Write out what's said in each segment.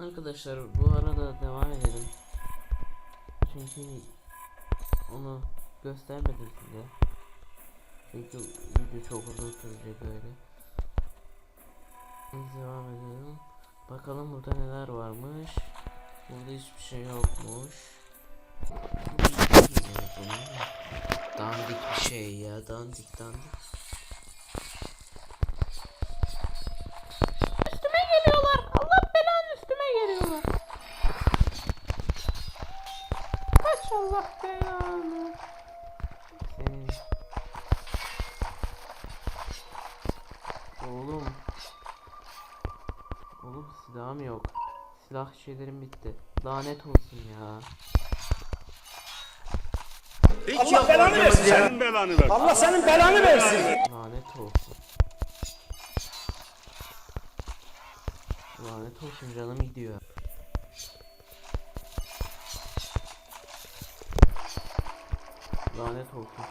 Arkadaşlar bu arada devam edelim. Çünkü onu göstermedim size. Çünkü video çok uzun sürecek öyle. Biz devam edelim. Bakalım burada neler varmış. Burada hiçbir şey yokmuş. Dandik dandik. Üstüme geliyorlar. Allah belanı üstüme geliyorlar. Kaç Allah belanı. Senin Oğlum Oğlum silahım yok Silah şeylerim bitti Lanet olsun ya Allah belanı versin senin belanı ver. Allah senin belanı versin. Lanet olsun Lanet olsun canım gidiyor Lanet olsun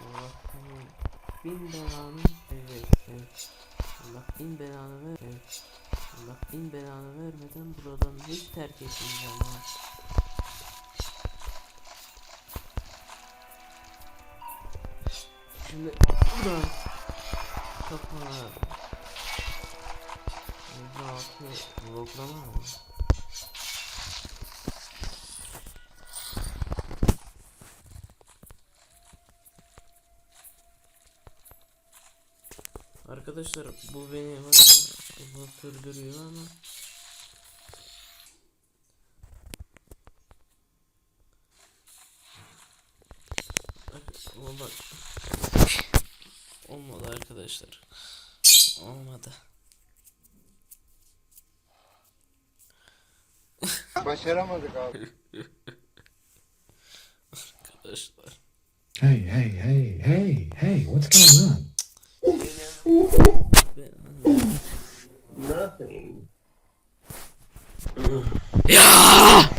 Allah senin bin belanı versin. Allah bin belanı ver. Allah bin belanı vermeden buradan hiç terk etmeyeceğim ha. Şimdi buradan kafana 56 vloglama mı? Arkadaşlar bu beni var bu sürdürüyor ama Bak, olmadı. Olmadı arkadaşlar. Olmadı. Başaramadık abi. Arkadaşlar. Hey, hey, hey, hey, hey, what's going on? 야!